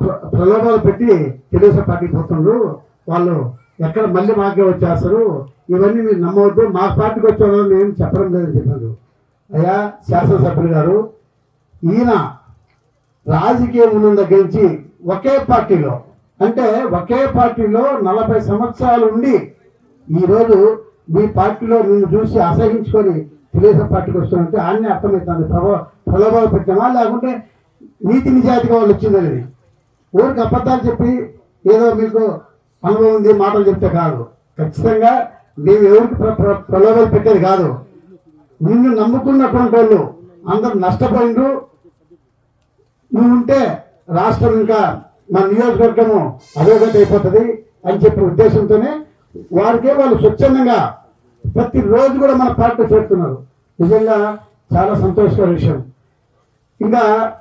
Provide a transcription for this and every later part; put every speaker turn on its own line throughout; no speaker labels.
ప్ర- ప్రలోభాలు పెట్టి తెలుగుదేశం పార్టీకి పోతున్నారు వాళ్ళు ఎక్కడ మళ్ళీ మాకే వచ్చేస్తారు ఇవన్నీ మీరు నమ్మవద్దు మా పార్టీకి వచ్చే మేము చెప్పడం లేదని చెప్పారు. అయ్యా శాసనసభ్యులు గారు ఈయన రాజకీయం ఉన్న దగ్గర నుంచి ఒకే పార్టీలో అంటే ఒకే పార్టీలో నలభై సంవత్సరాలు ఉండి ఈరోజు మీ పార్టీలో నిన్ను చూసి అసహించుకొని తెలుగుదేశం పార్టీకి వస్తుంటే ఆయన్ని అర్థమవుతుంది. ప్రభావ ప్రలోభాలు పెట్టామా లేకుంటే నీతి నిజాయితీగా వాళ్ళు వచ్చిందనేది ఊరికి అబద్ధాలు చెప్పి ఏదో మీకు అనుభవం ఉంది మాటలు చెప్తే కాదు. ఖచ్చితంగా మేము ఎవరికి ప్ర- ప్రలోభాలు పెట్టేది కాదు. నిన్ను నమ్ముకున్నటువంటి వాళ్ళు అందరు నష్టపోయిండ్రు నువ్వు ఉంటే రాష్ట్రం ఇంకా మన నియోజకవర్గము అధోగతి అయిపోతుంది అని చెప్పే ఉద్దేశంతోనే వారికే వాళ్ళు స్వచ్ఛందంగా ప్రతిరోజు కూడా మన పార్టీ చేరుతున్నారు. నిజంగా చాలా సంతోషకర విషయం. ఇంకా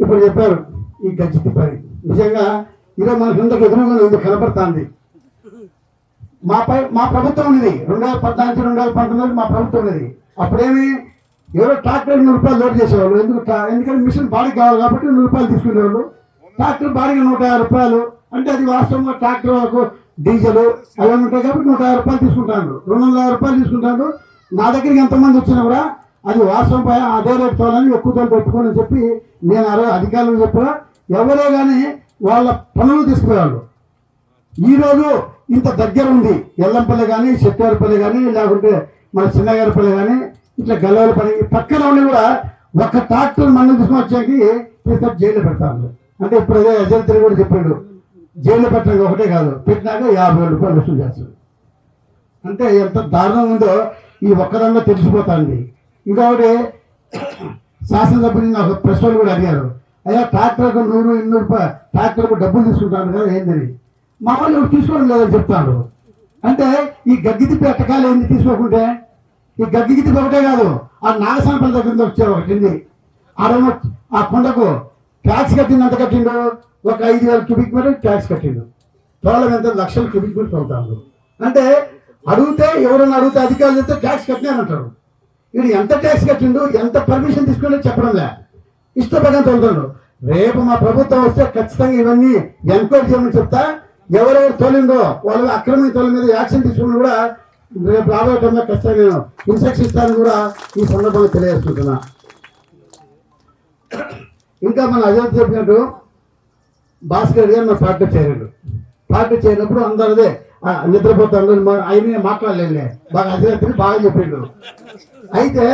ఇప్పుడు చెప్పారు ఈ గజ్జితి పని నిజంగా ఈరోజు మన కిందకి ఎదురుగా ఉంది కనపడుతుంది మా పై మా ప్రభుత్వం ఉన్నది. రెండు వేల పద్నాలుగు రెండు వేల పంతొమ్మిది మా ప్రభుత్వం ఉన్నది. అప్పుడేమి ఎవరో ట్రాక్టర్ నూరు రూపాయలు లోడ్ చేసేవాళ్ళు. ఎందుకు ఎందుకంటే మిషన్ బాడీకి కావాలి కాబట్టి నూరు రూపాయలు తీసుకునేవాళ్ళు. ట్రాక్టర్ బాడీకి నూట యాభై రూపాయలు. అంటే అది వాస్తవంగా ట్రాక్టర్ వరకు డీజిల్ అవన్నీ ఉంటాయి కాబట్టి నూట యాభై రూపాయలు తీసుకుంటాను రెండు వందల యాభై రూపాయలు తీసుకుంటాను నా దగ్గరికి ఎంతమంది వచ్చినా కూడా అది వాస్తవం పై అదే రేపు తోలని ఎక్కువ తోలు పెట్టుకోని చెప్పి నేను అదే అధికారులు అధికారులకు చెప్పినా ఎవరో కానీ వాళ్ళ పనులు తీసుకుపోయేవాళ్ళు ఈరోజు ఇంత దగ్గర ఉంది. ఎల్లంపల్లి కానీ చెట్టువారిపల్లి కానీ లేకుంటే మన చిన్నగారిపల్లి కానీ ఇట్లా గల్లవారిపల్లి పక్కన ఉండి కూడా ఒక ట్రాక్టర్ మన్ను తీసుకుని వచ్చాకి తీసుకొని జైలు పెడతాను అంటే ఇప్పుడు అదే అజంత్రి కూడా చెప్పాడు జైలు పెట్టడం ఒకటే కాదు పెట్టినాక యాభై వేల రూపాయలు వసూలు చేస్తాడు. అంటే ఎంత దారుణం ఉందో ఈ ఒక్కదంగా తెలిసిపోతుంది. ఇంకొకటి శాసనసభ్యుని నాకు ప్రెస్ వాళ్ళు కూడా అడిగారు అయ్యా ట్రాక్టర్కు నూరు ఇన్నూరు రూపాయలు ట్రాక్టర్కు డబ్బులు తీసుకుంటాను కదా ఏందని మా వాళ్ళు ఎవరు తీసుకోవడం లేదని చెప్తాను అంటే ఈ గగ్గితి పెట్టకాలు ఏంది తీసుకోకుంటే? ఈ గగ్గితి ఒకటే కాదు ఆ నాగసాంపల దగ్గర నుంచి వచ్చారు ఒకటి ఉంది. ఆడేమో ఆ కొండకు ట్యాక్స్ కట్టింది ఎంత కట్టిండు? ఒక ఐదు వేల క్యూబిక్ మీటర్ ట్యాక్స్ కట్టిండు. తోలం ఎంత లక్షల క్యూబిక్ మీటర్ అవుతాడు అంటే అడిగితే ఎవరైనా అడిగితే అధికారులు చెప్తే ట్యాక్స్ కట్టినానంటారు వీడు ఎంత ట్యాక్స్ కట్టిండు ఎంత పర్మిషన్ తీసుకుని చెప్పడం లే. ఇష్టపడిన తోలుతాడు రేపు మా ప్రభుత్వం వస్తే ఖచ్చితంగా ఇవన్నీ ఎంక్వైరీ చేయమని చెప్తా. ఎవరెవరు తోలిందో వాళ్ళ అక్రమ తోలి మీద యాక్షన్ తీసుకుని కూడా రేపు రాబోయే టైంలో ఖచ్చితంగా నేను ఇన్స్ట్రక్షన్ ఇస్తానని కూడా ఈ సందర్భంగా తెలియజేసుకుంటున్నా. ఇంకా మన అజయ్ చెప్పినట్టు భాస్కర్ గారు నా పార్టీ చేరాడు పార్టీ చేరినప్పుడు అందరు అదే నిద్రపోతాడు ఆయన మాట్లాడలేదులే. బాగా అజయ్ రెడ్డి బాగా చెప్పిండు. అయితే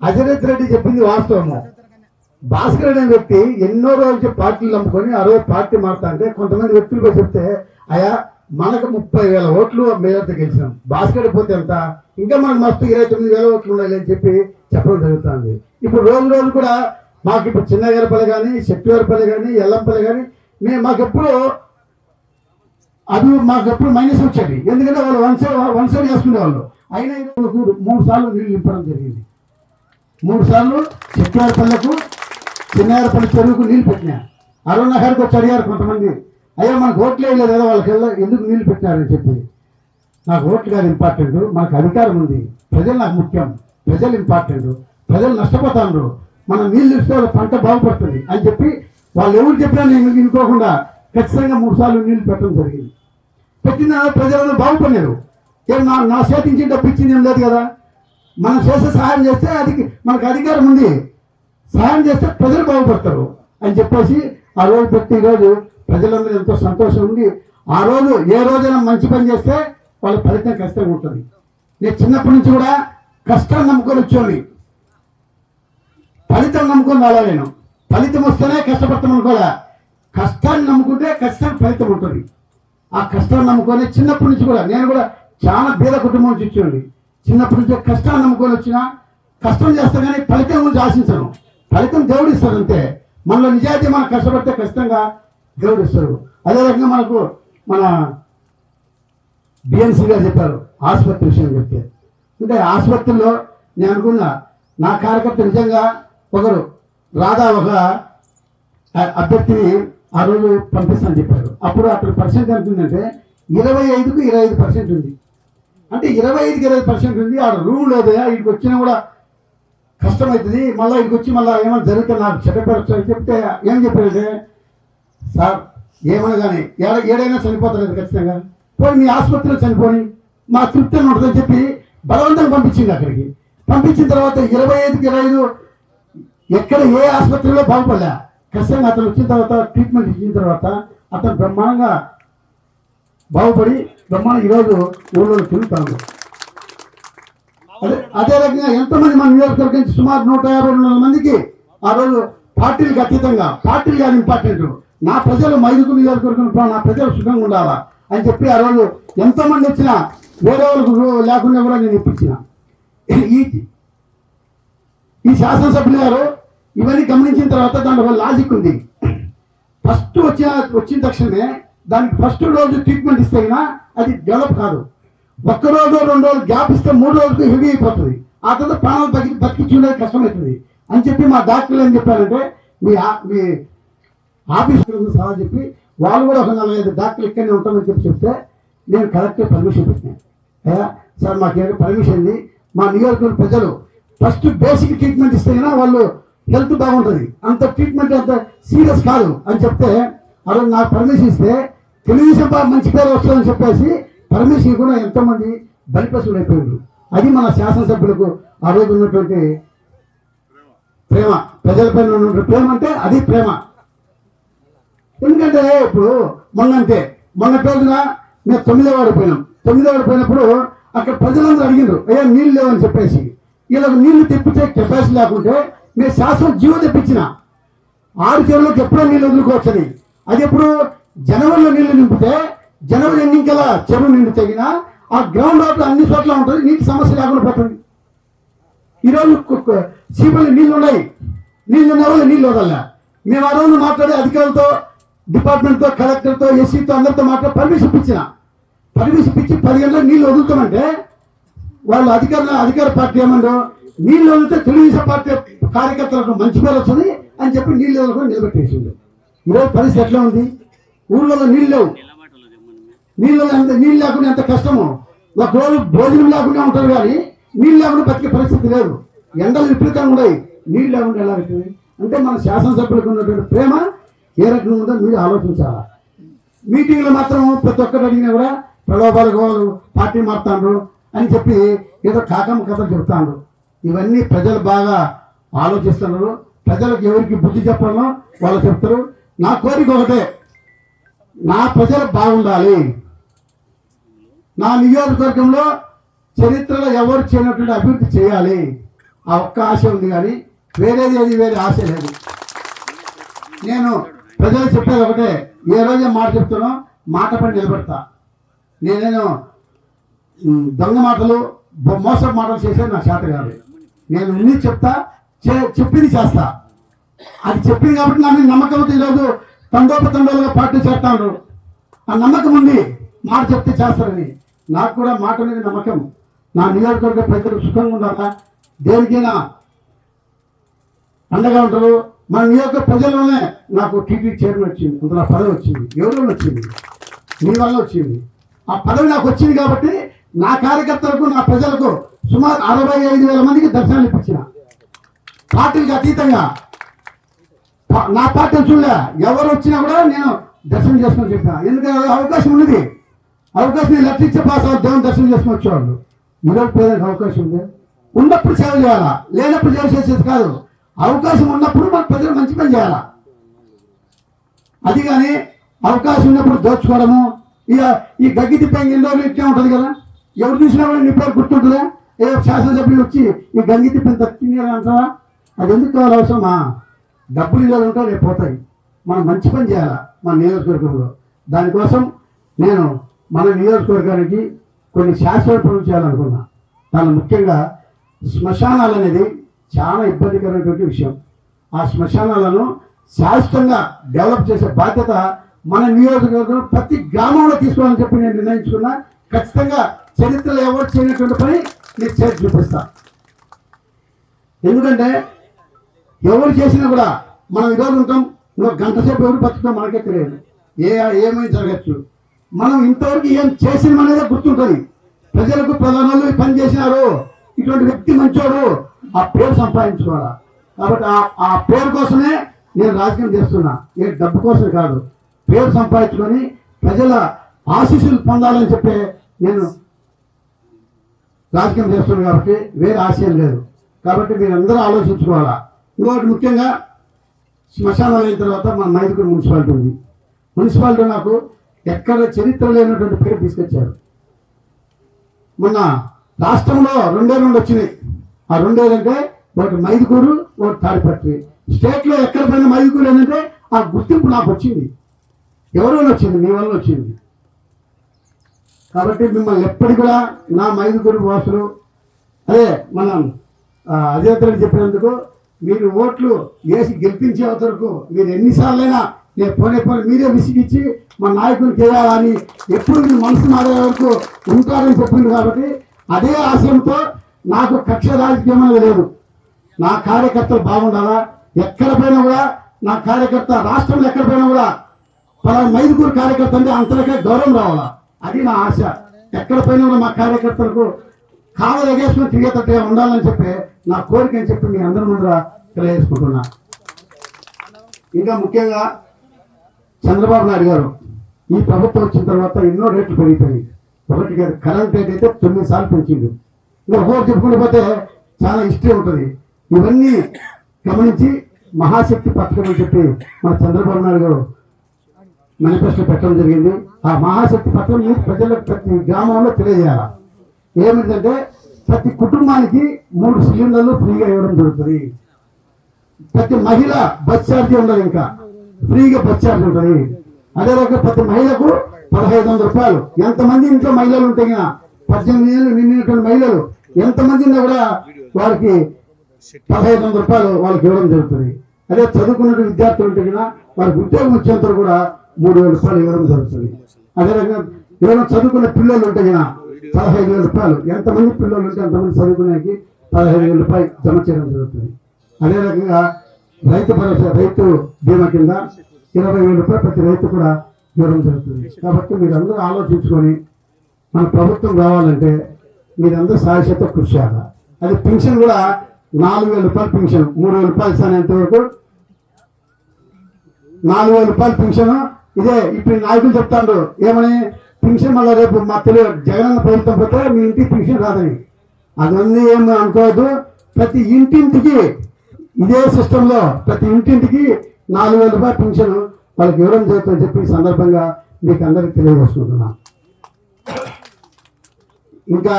అజరత్ రెడ్డి చెప్పింది వాస్తవము. భాస్కర్ అనే వ్యక్తి ఎన్నో రోజులు పార్టీలు నమ్ముకొని ఆ రోజు పార్టీ మారుతా అంటే కొంతమంది వ్యక్తులు పోయి చెప్తే అయా మనకు ముప్పై వేల ఓట్లు మేయర్తో గెలిచినాం. భాస్కర్ పోతే ఎంత? ఇంకా మనకు మస్తు ఇరవై తొమ్మిది వేల ఓట్లు ఉండాలి అని చెప్పి చెప్పడం జరుగుతుంది. ఇప్పుడు రోజు రోజు కూడా మాకు ఇప్పుడు చిన్నగారిపల్లి కానీ శక్తివారిపల్లి కానీ ఎల్లంపల్లి కానీ మేము మాకెప్పుడు అది మాకు ఎప్పుడు మైనస్ వచ్చేది. ఎందుకంటే వాళ్ళు వన్ సైడ్ వన్ సైడ్ చేసుకునే వాళ్ళు. అయినా మూడు సార్లు నీళ్ళు నింపడం జరిగింది. మూడు సార్లు చెక్కివారిపల్లెకు చిన్నారపల్లి చెరువుకు నీళ్ళు పెట్టినా. అరుణ్ నగర్కి వచ్చి అడిగారు కొంతమంది. అయ్యా మనకు ఓట్లు వేయలేదు కదా వాళ్ళకి ఎందుకు నీళ్ళు పెట్టినారని చెప్పి. నాకు ఓట్లు కాదు ఇంపార్టెంట్ మనకు అధికారం ఉంది. ప్రజలు నాకు ముఖ్యం. ప్రజలు ఇంపార్టెంట్ ప్రజలు నష్టపోతాను మనం నీళ్ళు ఇస్తే వాళ్ళ పంట బాగుపడుతుంది అని చెప్పి వాళ్ళు ఎవరు చెప్పినా నేను ఇంకోకుండా ఖచ్చితంగా మూడు సార్లు నీళ్ళు పెట్టడం జరిగింది. పెట్టిన ప్రజలను బాగుపడలేరు ఏం నా నా చేతించి డబ్బు ఇచ్చింది ఏం లేదు కదా. మనం చేసే సహాయం చేస్తే అది మనకు అధికారం ఉంది. సహాయం చేస్తే ప్రజలు బాగుపడతారు అని చెప్పేసి ఆ రోజు పెట్టి ఈరోజు ప్రజలందరూ ఎంతో సంతోషం ఉండి ఆ రోజు ఏ రోజైనా మంచి పని చేస్తే వాళ్ళ ఫలితం ఖచ్చితంగా ఉంటుంది. నేను చిన్నప్పటి నుంచి కూడా కష్టాన్ని నమ్ముకొని వచ్చాను ఫలితం నమ్ముకొని రాలా నేను. ఫలితం వస్తేనే కష్టపడతాం అనుకోలే. కష్టాన్ని నమ్ముకుంటే కష్టం ఫలితం ఉంటుంది. ఆ కష్టాన్ని నమ్ముకొని చిన్నప్పటి నుంచి కూడా నేను కూడా చాలా బీద కుటుంబం నుంచి వచ్చేవాడిని. చిన్నప్పటి నుంచి కష్టాన్ని నమ్ముకొని వచ్చిన కష్టం చేస్తా కానీ ఫలితం గురించి ఆశించను. ఫలితం దేవుడు ఇస్తాడు అంతే మనలో నిజాయితీ మనం కష్టపడితే ఖచ్చితంగా దేవుడు ఇస్తాడు అదే రకంగా మనకు మన బిఎన్సీ గారు చెప్పారు ఆసుపత్రి విషయం చెప్తే. అంటే ఆసుపత్రిలో నేను అనుకున్నా నా కార్యకర్త నిజంగా ఒకరు రాధా ఒక అభ్యర్థిని ఆ రోజు పంపిస్తానని చెప్పారు. అప్పుడు అక్కడ పర్సెంట్ ఎంత ఉందంటే ఇరవై ఐదుకు ఇరవై ఐదు పర్సెంట్ ఉంది. అంటే ఇరవై ఐదుకి ఇరవై పర్సెంట్ ఉంది. ఆడ రూమ్ లేదా ఇక్కడికి వచ్చినా కూడా కష్టమవుతుంది. మళ్ళీ ఇక్కడికి వచ్చి మళ్ళీ ఏమైనా జరిగితే నాకు చెడ్డపరచు చెప్తే ఏం చెప్పేది? సార్ ఏమైనా కానీ ఏడ ఏడైనా చనిపోతలేదు ఖచ్చితంగా. పోయి మీ ఆసుపత్రిలో చనిపోయి మా తృప్తి అని ఉంటుందని చెప్పి బలవంతంగా పంపించింది అక్కడికి. పంపించిన తర్వాత ఇరవై ఐదుకి ఇరవై ఐదు ఎక్కడ ఏ ఆసుపత్రిలో బాగుపడలే. ఖచ్చితంగా అతను వచ్చిన తర్వాత ట్రీట్మెంట్ ఇచ్చిన తర్వాత అతను బ్రహ్మాండంగా బాగుపడి బ్రహ్మాండ ఈరోజు ఊళ్ళో తిరుగుతాను అదే అదే రకంగా ఎంతమంది మన నియోజకవర్గం నుంచి సుమారు నూట యాభై రెండు వందల మందికి ఆ రోజు పార్టీలకు అతీతంగా పార్టీలు కాదు ఇంపార్టెంట్ నా ప్రజలు మైదుకు నియోజకవర్గం నా ప్రజలు సుఖంగా ఉండాలా అని చెప్పి ఆ రోజు ఎంతమంది వచ్చినా వేరే వాళ్ళకు లేకుండా కూడా నేను ఇప్పించిన. ఈ ఈ శాసనసభ్యులు గారు ఇవన్నీ గమనించిన తర్వాత దాంట్లో లాజిక్ ఉంది. ఫస్ట్ వచ్చిన వచ్చిన తక్షణమే దానికి ఫస్ట్ రోజు ట్రీట్మెంట్ ఇస్తే అయినా అది డెవలప్ కాదు. ఒక్క రోజు రెండు రోజులు గ్యాప్ ఇస్తే మూడు రోజులకు హెవీ అయిపోతుంది. ఆ తర్వాత ప్రాణాలు బతికి బతికించుకునేది కష్టమవుతుంది. అని చెప్పి మా డాక్టర్లు ఏం చెప్పారంటే మీ ఆ- మీ ఆఫీస్ సలహా చెప్పి వాళ్ళు కూడా ఒక నలభైదు డాక్టర్లు ఇక్కడనే ఉంటామని చెప్పి చెప్తే నేను కలెక్టర్ పర్మిషన్ పెట్టాను. అయ్యా సార్ మాకు పర్మిషన్ ఉంది. మా నియోజకవర్గ ప్రజలు ఫస్ట్ బేసిక్ ట్రీట్మెంట్ ఇస్తే వాళ్ళు హెల్త్ బాగుంటుంది. అంత ట్రీట్మెంట్ అంత సీరియస్ కాదు అని చెప్తే అలా నాకు పర్మిషన్ ఇస్తే తెలుగుదేశం మంచి పేరు వస్తుందని చెప్పేసి పరమేశ్వరి కూడా ఎంతోమంది బలిపశువులు అయిపోయాడు అది మన శాసనసభ్యులకు ఆ రోజు ఉన్నటువంటి ప్రేమ. ప్రజలపైన ఉన్నటువంటి ప్రేమ అంటే అది ప్రేమ. ఎందుకంటే ఇప్పుడు మొన్నంతే మొన్న రోజున మేము తొమ్మిదో వాడు పోయినాం. తొమ్మిదో వాడు పోయినప్పుడు అక్కడ ప్రజలందరూ అడిగిండ్రు అయ్యా నీళ్ళు లేవని చెప్పేసి. వీళ్ళకి నీళ్ళు తెప్పించే కెపాసిటీ లేకుంటే మేము శాశ్వత జీవో తెప్పించిన. ఆరు చెరువులకు ఎప్పుడో నీళ్ళు వదులుకోవచ్చని. అది ఎప్పుడు జనవరిలో నీళ్ళు నింపితే జనవరి ఎండింగ్ కల్లా చెరువు నిండి తగిన ఆ గ్రౌండ్ వాటర్ అన్ని చోట్ల ఉంటుంది నీటి సమస్య లేకుండా పోతుంది. ఈరోజు సీపల్లి నీళ్ళు ఉన్నాయి. నీళ్ళు ఉన్న వాళ్ళు నీళ్ళు వదల్లా. మేము ఆ రోజు మాట్లాడే అధికారులతో డిపార్ట్మెంట్తో కలెక్టర్తో ఎస్సీతో అందరితో మాట్లాడి పర్మిషన్ ఇప్పించిన. పర్మిషన్ ఇచ్చి పది గంటలకు నీళ్ళు వదులుతామంటే వాళ్ళు అధికారులు అధికార పార్టీ ఏమన్నారు నీళ్ళు వదిలితే తెలుగుదేశం పార్టీ కార్యకర్తలకు మంచి పేరు వస్తుంది అని చెప్పి నీళ్ళు వదులుకొని నిలబెట్టేసింది ఈరోజు పరిస్థితి ఎట్లా ఉంది? ఊళ్ళో నీళ్ళు లేవు. నీళ్ళు ఎంత నీళ్ళు లేకుండా ఎంత కష్టమో. ఒక రోజు భోజనం లేకుండా ఉంటారు కానీ నీళ్ళు లేకుండా బతికే పరిస్థితి లేదు. ఎండలు విపరీతంగా ఉన్నాయి. నీళ్ళు లేకుండా ఎలా అవుతుంది అంటే మన శాసనసభ్యులకు ఉన్నటువంటి ప్రేమ ఏ రకంగా ఉందో మీరు ఆలోచించాలా? మీటింగ్లో మాత్రం ప్రతి ఒక్కరు అడిగినా కూడా ప్రలోభాలకు వాళ్ళు పార్టీ మారుతాండ్రు అని చెప్పి ఏదో కాకమ్మ కథలు చెప్తాండ్రు. ఇవన్నీ ప్రజలు బాగా ఆలోచిస్తున్నారు. ప్రజలకు ఎవరికి బుద్ధి చెప్పాలో వాళ్ళు చెప్తారు. నా కోరిక ఒకటే నా ప్రజలు బాగుండాలి. నా నియోజకవర్గంలో చరిత్రలో ఎవరు చేయనటువంటి అభివృద్ధి చేయాలి? ఆ ఒక్క ఆశ ఉంది కానీ వేరేది ఏది వేరే ఆశ లేదు. నేను ప్రజలు చెప్పేది ఒకటే ఏ రోజే మాట చెప్తానో మాట పని నిలబెడతా. నేనేను దొంగ మాటలు మోసం మోసపు మాటలు చేసేది నా చేత కాదు. నేను ఉన్ని చెప్తా చే- చెప్పింది చేస్తా. అది చెప్పింది కాబట్టి నా మీద నమ్మకం ఉంది ఈరోజు. తండోపతండోలుగా పార్టీ చేస్తాను ఆ నమ్మకం ఉంది. మాట చెప్తే చేస్తారని. నాకు కూడా మాట మీద నమ్మకం. నా నియోజకవర్గ ప్రజలు సుఖంగా ఉండాలా దేనికైనా అండగా ఉంటారు. మన నియోజక ప్రజల్లోనే నాకు టీటీ చైర్మన్ వచ్చింది అందులో పదవి వచ్చింది ఎవరిలో వచ్చింది మీ వల్ల వచ్చింది. ఆ పదవి నాకు వచ్చింది కాబట్టి నా కార్యకర్తలకు నా ప్రజలకు సుమారు అరవై ఐదు వేల మందికి దర్శనాలు ఇప్పించిన. పార్టీలకు అతీతంగా నా పార్టీ చూడలే. ఎవరు వచ్చినా కూడా నేను దర్శనం చేసుకొని చెప్పాను. ఎందుకంటే అవకాశం ఉన్నది. అవకాశం నేను పాస్ దేవుని దర్శనం చేసుకుని వచ్చేవాళ్ళు. ఈరోజు పేదలకు అవకాశం ఉంది? ఉన్నప్పుడు సేవ చేయాలా? లేనప్పుడు సేవ చేసేది కాదు. అవకాశం ఉన్నప్పుడు మన ప్రజలు మంచి పని చేయాలా? అది కానీ అవకాశం ఉన్నప్పుడు దోచుకోవడము ఇక ఈ గగ్గి తిప్పంగి ఎన్నో ఇట్లా ఉంటుంది కదా? ఎవరు చూసినా కూడా నీ పేరు గుర్తుంటుందా? ఏ శాసనసభ్యులు వచ్చి ఈ గంగి తిప్పని తక్కింది అంటారా? అది ఎందుకు కావాలి అవసరమా? డబ్బులు ఇలా ఉంటా రేపు పోతాయి. మనం మంచి పని చేయాలా? మన నియోజకవర్గంలో. దానికోసం నేను మన నియోజకవర్గానికి కొన్ని శాశ్వత పనులు చేయాలనుకున్నా. దాని ముఖ్యంగా శ్మశానాలు అనేది చాలా ఇబ్బందికరమైనటువంటి విషయం. ఆ శ్మశానాలను శాశ్వతంగా డెవలప్ చేసే బాధ్యత మన నియోజకవర్గం ప్రతి గ్రామంలో తీసుకోవాలని చెప్పి నేను నిర్ణయించుకున్నా. ఖచ్చితంగా చరిత్రలో ఎవరు చేయనటువంటి పని నేను చేసి చూపిస్తా. ఎందుకంటే ఎవరు చేసినా కూడా మనం ఈరోజు ఉంటాం ఇంకో గంట సేపు ఎవరు బతుకుతాం మనకే తెలియదు. ఏ ఏమైనా జరగచ్చు. మనం ఇంతవరకు ఏం చేసిన అనేది గుర్తుంటుంది. ప్రజలకు ప్రధానాలు పని చేసినారు. ఇటువంటి వ్యక్తి మంచోడు. ఆ పేరు సంపాదించుకోవాలా. కాబట్టి ఆ పేరు కోసమే నేను రాజకీయం చేస్తున్నా. ఏ డబ్బు కోసం కాదు. పేరు సంపాదించుకొని ప్రజల ఆశీస్సులు పొందాలని చెప్పే నేను రాజకీయం చేస్తున్నాను కాబట్టి వేరే ఆశయం లేదు. కాబట్టి మీరందరూ అందరూ ఆలోచించుకోవాలా. ఇంకొకటి ముఖ్యంగా శ్మశానం అయిన తర్వాత మన మైదుకూరు మున్సిపాలిటీ ఉంది. మున్సిపాలిటీ నాకు ఎక్కడ చరిత్ర లేనటువంటి పేరు తీసుకొచ్చారు. మొన్న రాష్ట్రంలో రెండే రెండు వచ్చినాయి. ఆ రెండేదంటే ఒకటి మైదుకూరు ఒకటి తాడిపత్రి. స్టేట్లో ఎక్కడ పోయిన మైదుకూరు ఏంటంటే ఆ గుర్తింపు నాకు వచ్చింది. ఎవరి వచ్చింది మీ వల్ల వచ్చింది కాబట్టి మిమ్మల్ని ఎప్పటి కూడా నా మైదుకూరు వాసులు అదే మనం అధినేతలకు చెప్పినందుకు మీరు ఓట్లు వేసి గెలిపించే వరకు మీరు ఎన్నిసార్లైనా నేను పోనే పోనీ మీరే విసిగిచ్చి మా నాయకులు చేయాలని ఎప్పుడు మీ మనసు మారే వరకు ఉంటారని చెప్పింది కాబట్టి అదే ఆశయంతో నాకు కక్ష రాజకీయం అనేది లేదు. నా కార్యకర్తలు బాగుండాలా? ఎక్కడ పోయినా కూడా నా కార్యకర్త రాష్ట్రంలో ఎక్కడ పోయినా కూడా పలానా మైదుకూరు కార్యకర్త అంటే అంతలకే గౌరవం రావాలా? అది నా ఆశ. ఎక్కడ పోయినా కూడా మా కార్యకర్తలకు కావలు ఎగేసుకుని తిరిగేటట్టుగా ఉండాలని చెప్పి నా కోరిక అని చెప్పి మీ అందరి ముందర తెలియజేసుకుంటున్నా. ఇంకా ముఖ్యంగా చంద్రబాబు నాయుడు గారు ఈ ప్రభుత్వం వచ్చిన తర్వాత ఎన్నో రేట్లు పెరిగిపోయాయి ఒకటి గారు కరెంట్ రేట్ అయితే తొమ్మిది సార్లు పెంచిండు. ఇంకా ఒక్కొక్కరు చెప్పుకుంటూ పోతే చాలా హిస్టరీ ఉంటుంది. ఇవన్నీ గమనించి మహాశక్తి పథకం అని చెప్పి మన చంద్రబాబు నాయుడు గారు మేనిఫెస్టో పెట్టడం జరిగింది. ఆ మహాశక్తి పథకం ప్రజలకు ప్రతి గ్రామంలో తెలియజేయాలి? ఏమిటంటే ప్రతి కుటుంబానికి మూడు సిలిండర్లు ఫ్రీగా ఇవ్వడం జరుగుతుంది. ప్రతి మహిళ బస్ ఛార్జీ ఉండదు ఇంకా. ఫ్రీగా బస్ ఉంటాయి అదే రకంగా ప్రతి మహిళకు పదహైదు వందల రూపాయలు. ఎంతమంది ఇంట్లో మహిళలు ఉంటే కదా పద్దెనిమిది ఏళ్ళు నిండినటువంటి మహిళలు ఎంతమంది కూడా వారికి పదహైదు వందల రూపాయలు వాళ్ళకి ఇవ్వడం జరుగుతుంది. అదే చదువుకున్న విద్యార్థులు ఉంటే కదా వారికి ఉద్యోగం వచ్చేంత కూడా మూడు వేల రూపాయలు ఇవ్వడం జరుగుతుంది. అదే రకంగా ఎవరైనా చదువుకున్న పిల్లలు ఉంటే కదా పదహైదు వేల రూపాయలు. ఎంతమంది పిల్లలు ఉంటే అంతమంది చదువుకునేకి పదహైదు వేల రూపాయలు జమ చేయడం జరుగుతుంది. అదే రకంగా రైతు భరోసా రైతు బీమా కింద ఇరవై వేల రూపాయలు ప్రతి రైతు కూడా ఇవ్వడం జరుగుతుంది. కాబట్టి మీరందరూ ఆలోచించుకొని మన ప్రభుత్వం రావాలంటే మీరందరూ సాయశత కృషి చేయాలి? అది పెన్షన్ కూడా నాలుగు వేల రూపాయలు పెన్షన్ మూడు వేల రూపాయలు ఇస్తానేంత వరకు నాలుగు వేల రూపాయలు పెన్షన్ ఇదే ఇప్పుడు నాయకులు చెప్తాండ్రు ఏమని? పెన్షన్ మళ్ళీ రేపు మా తెలియదు జగనన్న ప్రభుత్వం పోతే మీ ఇంటికి పెన్షన్ రాదని. అదన్నీ ఏమి అనుకోవద్దు. ప్రతి ఇంటింటికి ఇదే సిస్టంలో ప్రతి ఇంటింటికి నాలుగు వేల రూపాయల పెన్షన్ వాళ్ళకి ఇవ్వడం జరుగుతుందని చెప్పి ఈ సందర్భంగా మీకు అందరికి తెలియజేసుకుంటున్నాను ఇంకా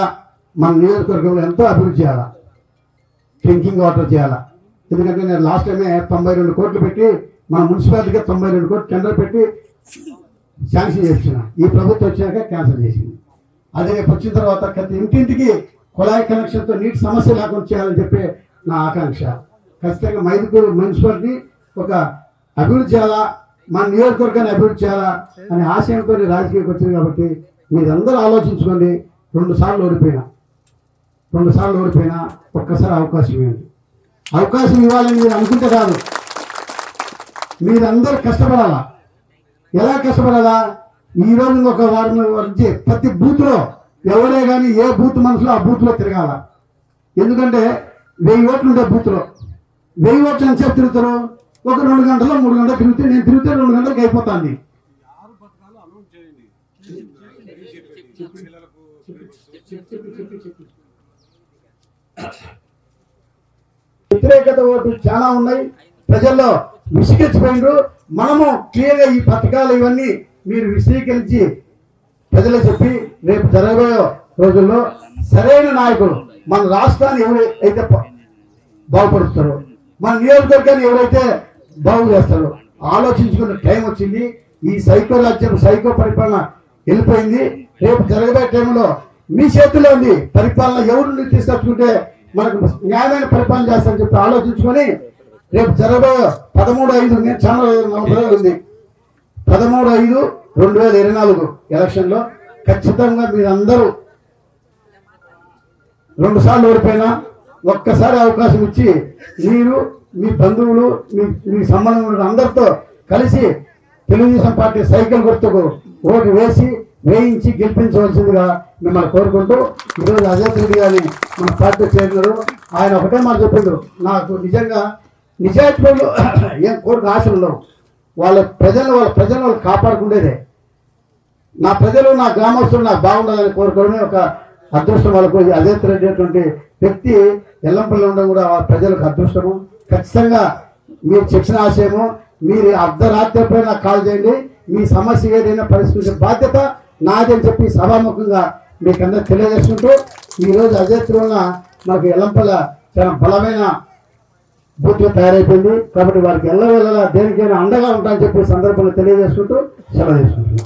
మన నియోజకవర్గంలో ఎంతో అభివృద్ధి చేయాలా? డ్రింకింగ్ వాటర్ చేయాలా? ఎందుకంటే నేను లాస్ట్ టైమే తొంభై రెండు కోట్లు పెట్టి మన మున్సిపాలిటీగా తొంభై రెండు కోట్లు టెండర్ పెట్టి శాంక్షన్ చేసిన ఈ ప్రభుత్వం వచ్చాక క్యాన్సిల్ చేసింది. అదే రేపు వచ్చిన తర్వాత ప్రతి ఇంటింటికి కుళాయి కనెక్షన్తో నీటి సమస్య లేకుండా చేయాలని చెప్పి నా ఆకాంక్ష. ఖచ్చితంగా మైదుకూరు మున్సిపాలిటీ ఒక అభివృద్ధి చేయాలా? మన నియోజకవర్గాన్ని అభివృద్ధి చేయాలా? అనే ఆశయంతో నేను వచ్చింది కాబట్టి మీరందరూ ఆలోచించుకోండి. రెండు సార్లు ఓడిపోయినా. రెండు సార్లు ఓడిపోయినా ఒక్కసారి అవకాశం ఇవ్వండి. అవకాశం ఇవ్వాలని మీరు అనుకుంటే కాదు మీరందరూ కష్టపడాలా? ఎలా కష్టపడాలా? ఈ రోజు ఇంకొక వారం వచ్చి ప్రతి బూత్లో ఎవరే కానీ ఏ బూత్ మనసులో ఆ బూత్లో తిరగాల? ఎందుకంటే వెయ్యి ఓట్లు ఉండే బూత్లో. వెయ్యి ఓట్లు ఎంతసేపు తిరుగుతారు. ఒక రెండు గంటలు మూడు గంటలు తిరిగితే నేను తిరిగితే రెండు గంటలకు అయిపోతుంది. వ్యతిరేకత ఓటు చాలా ఉన్నాయి. ప్రజల్లో విసిగించిపోయినారు మనము క్లియర్గా ఈ పథకాలు ఇవన్నీ మీరు విశీకరించి ప్రజలకు చెప్పి రేపు జరగబోయే రోజుల్లో సరైన నాయకుడు మన రాష్ట్రాన్ని ఎవరు అయితే బాగుపడుతారో మన నియోజకవర్గాన్ని ఎవరైతే బాగు చేస్తారో ఆలోచించుకున్న టైం వచ్చింది. ఈ సైకో రాజ్యం సైకో పరిపాలన వెళ్ళిపోయింది. రేపు జరగబోయే టైంలో మీ చేతిలో ఉంది. పరిపాలన ఎవరు తీసుకొచ్చుకుంటే మనకు న్యాయమైన పరిపాలన చేస్తారని చెప్పి ఆలోచించుకొని రేపు జరగబోయే పదమూడు ఐదు నేను చాలా నలభై ఉంది. పదమూడు ఐదు రెండు వేల ఇరవై నాలుగు ఎలక్షన్లో ఖచ్చితంగా మీరందరూ రెండు సార్లు ఓడిపోయినా ఒక్కసారి అవకాశం ఇచ్చి మీరు మీ బంధువులు మీ మీ సంబంధం ఉన్న అందరితో కలిసి తెలుగుదేశం పార్టీ సైకిల్ గుర్తుకు ఓటు వేసి వేయించి గెలిపించవలసిందిగా మిమ్మల్ని కోరుకుంటూ ఈరోజు అజయ్ రెడ్డి గారిని మన పార్టీ చేరినారు ఆయన ఒకటే మాట చెప్పిండు. నాకు నిజంగా నిజాయితీలో ఏం కోరిక ఆశలు ఉండవు. వాళ్ళ ప్రజలు వాళ్ళ ప్రజలు వాళ్ళు కాపాడుకుండేదే. నా ప్రజలు నా గ్రామస్తులు నాకు బాగుండాలని కోరుకోవడమే ఒక అదృష్టం వాళ్ళకు. అజయ్ రెడ్డి అటువంటి వ్యక్తి ఎల్లంపల్లి ఉండడం కూడా ప్రజలకు అదృష్టము. ఖచ్చితంగా మీరు చెప్పిన ఆశయము మీరు అర్ధరాత్రిపై నాకు కాల్ చేయండి. మీ సమస్య ఏదైనా పరిష్కరించే బాధ్యత నాదని చెప్పి సభాముఖంగా మీకు అందరూ తెలియజేసుకుంటూ ఈరోజు అదే మాకు ఎల్లంపల్ల చాలా బలమైన బూత్గా తయారైపోయింది. కాబట్టి వారికి ఎల్లవేళలా దేనికైనా అండగా ఉంటాయని చెప్పి సందర్భంలో తెలియజేసుకుంటూ సెలవు చేసుకుంటున్నాం